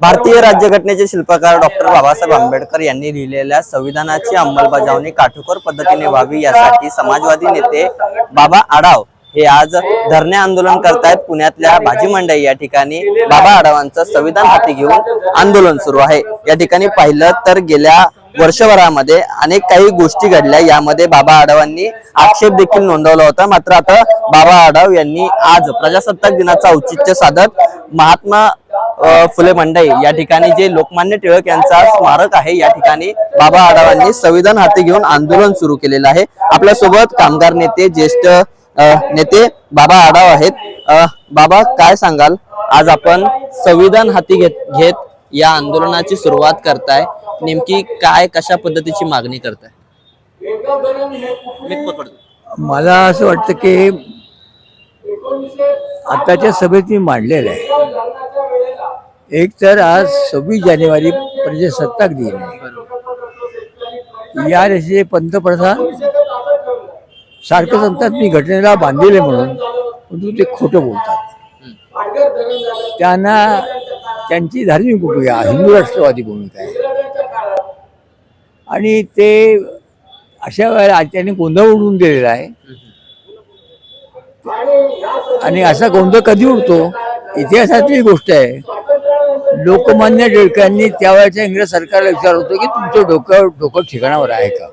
भारतीय राज्यघटनेचे शिल्पकार डॉक्टर बाबासाहेब आंबेडकर यांनी लिहिलेल्या संविधानाची अंमलबजावणी काटेकोर पद्धतीने व्हावी यासाठी समाजवादी नेते बाबा आढाव हे आज धरणे आंदोलन करतायत. पुण्यातल्या भाजी मंडई या ठिकाणी बाबा आढावांचं संविधान हाती घेऊन आंदोलन सुरू आहे. या ठिकाणी पाहिलं तर गेल्या वर्षभरामध्ये अनेक काही गोष्टी घडल्या. यामध्ये बाबा आढावांनी आक्षेप देखील नोंदवला होता. मात्र आता बाबा आढाव यांनी आज प्रजासत्ताक दिनाचं औचित्य साधत महात्मा फुले मंडई. या ठिकाणी जे लोकमान्य टिळक यांचा स्मारक आहे या ठिकाणी बाबा आढावांनी संविधान हाती घेऊन आंदोलन सुरू केलेलं आहे. आपल्यासोबत कामगार नेते ज्येष्ठ नेते बाबा आढाव आहेत. बाबा काय सांगाल? आज आपण संविधान हाती घेत घेत या आंदोलनाची सुरुवात करताय. नेमकी काय कशा पद्धतीची मागणी करताय? मला असं वाटतं की आताच्या सभेत मी मांडलेलं आहे. एक तर आज सव्वीस जानेवारी प्रजासत्ताक दिन आहे. या देशाचे पंतप्रधान सारखं सांगतात मी घटनेला बांधिले म्हणून परंतु ते खोटं बोलतात. त्यांना त्यांची धार्मिक भूमिका हिंदू राष्ट्रवादी भूमिका आहे. आणि ते अशा वेळेला आज त्यांनी गोंधळ उडवून दिलेला आहे. आणि असा गोंधळ कधी उडतो? इतिहासातली गोष्ट आहे. लोकमान्य टिळकांनी त्यावेळेच्या इंग्रज सरकारला विचार होतो की तुमचं डोकं डोकं ठिकाणावर आहे का?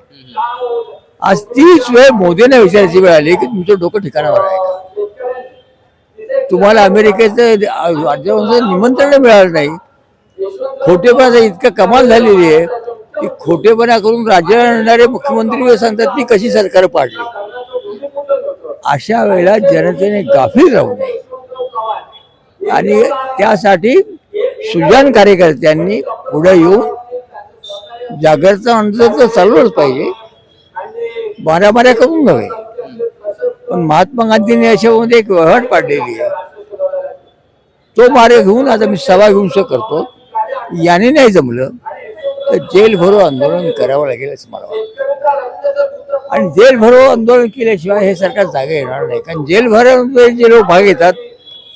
आज तीच वेळ मोदींना विचारायची वेळ आली की तुमचं डोकं ठिकाणावर आहे का? तुम्हाला अमेरिकेचं राज्यवंश निमंत्रण मिळालं नाही. खोटेपणाचा इतका कमाल झालेली आहे की खोटेपणा करून राज्य आणणारे मुख्यमंत्री सांगतात मी कशी सरकार पाडली? अशा वेळेला जनतेने गाफील राहू नये. आणि त्यासाठी सुजान कार्यकर्त्यांनी पुढे येऊन जागरचा आंदोलन तर चालूच पाहिजे. मारामाऱ्या करून नव्हे. पण महात्मा गांधींनी याच्यामध्ये एक वहट पाडलेली आहे. तो मारे घेऊन आता मी सभा घेऊन करतो. याने नाही जमलं तर जेल भरो आंदोलन करावं लागेल असं मला वाटतं. आणि जेल भरो आंदोलन केल्याशिवाय हे सरकार जागा येणार नाही. कारण जेल भरो जे लोक भाग घेतात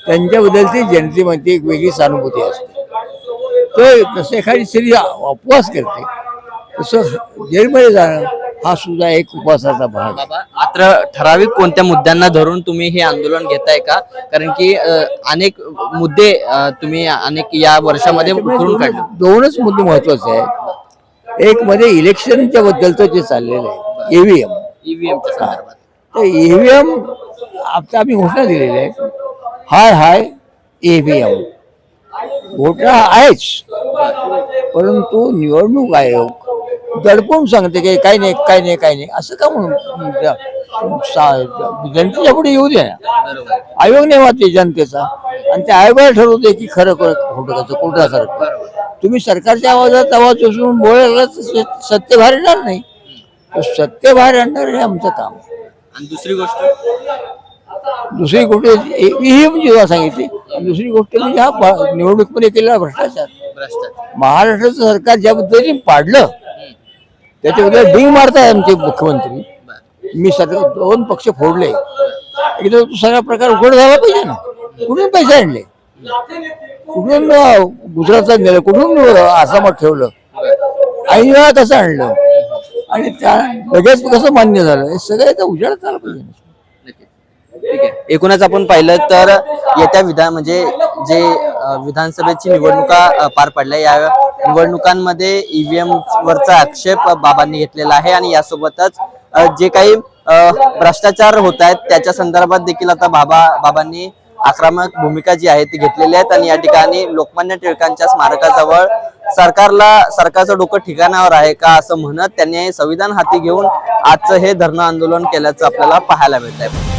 त्यांच्याबद्दलची जनतेमध्ये एक वेगळी सहानुभूती असते. तो जसं एखादी स्त्री उपवास करते तसं जेलमध्ये जाणं हा सुद्धा एक उपवासाचा भाग आहे. बाबा मात्र ठराविक कोणत्या मुद्द्यांना धरून तुम्ही हे आंदोलन घेताय का? कारण की अ, अनेक मुद्दे अ, तुम्ही अनेक या वर्षामध्ये उकरून काढले. दोनच मुद्दे महत्त्वाचे आहेत. एक मध्ये इलेक्शनच्या बद्दलचं जे चाललेलं आहे E ईव्हीएम ईव्हीएमच्या संदर्भात. तर E ईव्हीएम आता आम्ही घोषणा दिलेली आहे. हाय हाय ईव्हीएम घोषणा आहेच. परंतु निवडणूक आयोग दडपून सांगते की काही नाही काही नाही काही नाही. असं का म्हणून? सा- जनतेच्या पुढे येऊ दे ना. आयोग नाही वाटते जनतेचा. आणि त्या आयोगाला ठरवते की खरं खरं खोटं कसं खोटं खरं तुम्ही सरकारच्या आवाजात आवाज उचलून बोलायला सत्य बाहेर येणार नाही. तर सत्य बाहेर आणणार हे आमचं काम आहे. आणि दुसरी गोष्ट? दुसरी गोष्ट ही म्हणजे जेव्हा सांगितली. दुसरी गोष्ट म्हणजे हा निवडणुकीमध्ये केलेला भ्रष्टाचार. महाराष्ट्राचं सरकार ज्या पद्धतीने पाडलं त्याच्याबद्दल डिंग मारताय आमचे मुख्यमंत्री. मी सरकार दोन पक्ष फोडले. एकदा तो सगळा प्रकार उघड झाला पाहिजे ना. कुठून पैसे आणले? कुठून गुजरातला नेलं? कुठून आसामात ठेवलं? ऐन वेळा कसं आणलं. आणि त्या लगेच कसं मान्य झालं? हे सगळं उजाडत झालं पाहिजे. ठीक आहे. एकूणच आपण पाहिलं तर येत्या विधान म्हणजे जे विधानसभेची निवडणुका पार पडल्या या निवडणुकांमध्ये ईव्हीएम वरचा आक्षेप बाबांनी घेतलेला आहे आणि यासोबतच जे काही भ्रष्टाचार होत आहेत त्याच्या संदर्भात देखील आता बाबा बाबांनी आक्रमक भूमिका जी आहे ती घेतलेली आहेत आणि या ठिकाणी लोकमान्य टिळकांच्या स्मारकाजवळ सरकारला सरकारचं डोकं ठिकाणावर आहे का असं म्हणत त्यांनी संविधान हाती घेऊन आजचं हे धरणं आंदोलन केल्याचं आपल्याला पाहायला मिळत आहे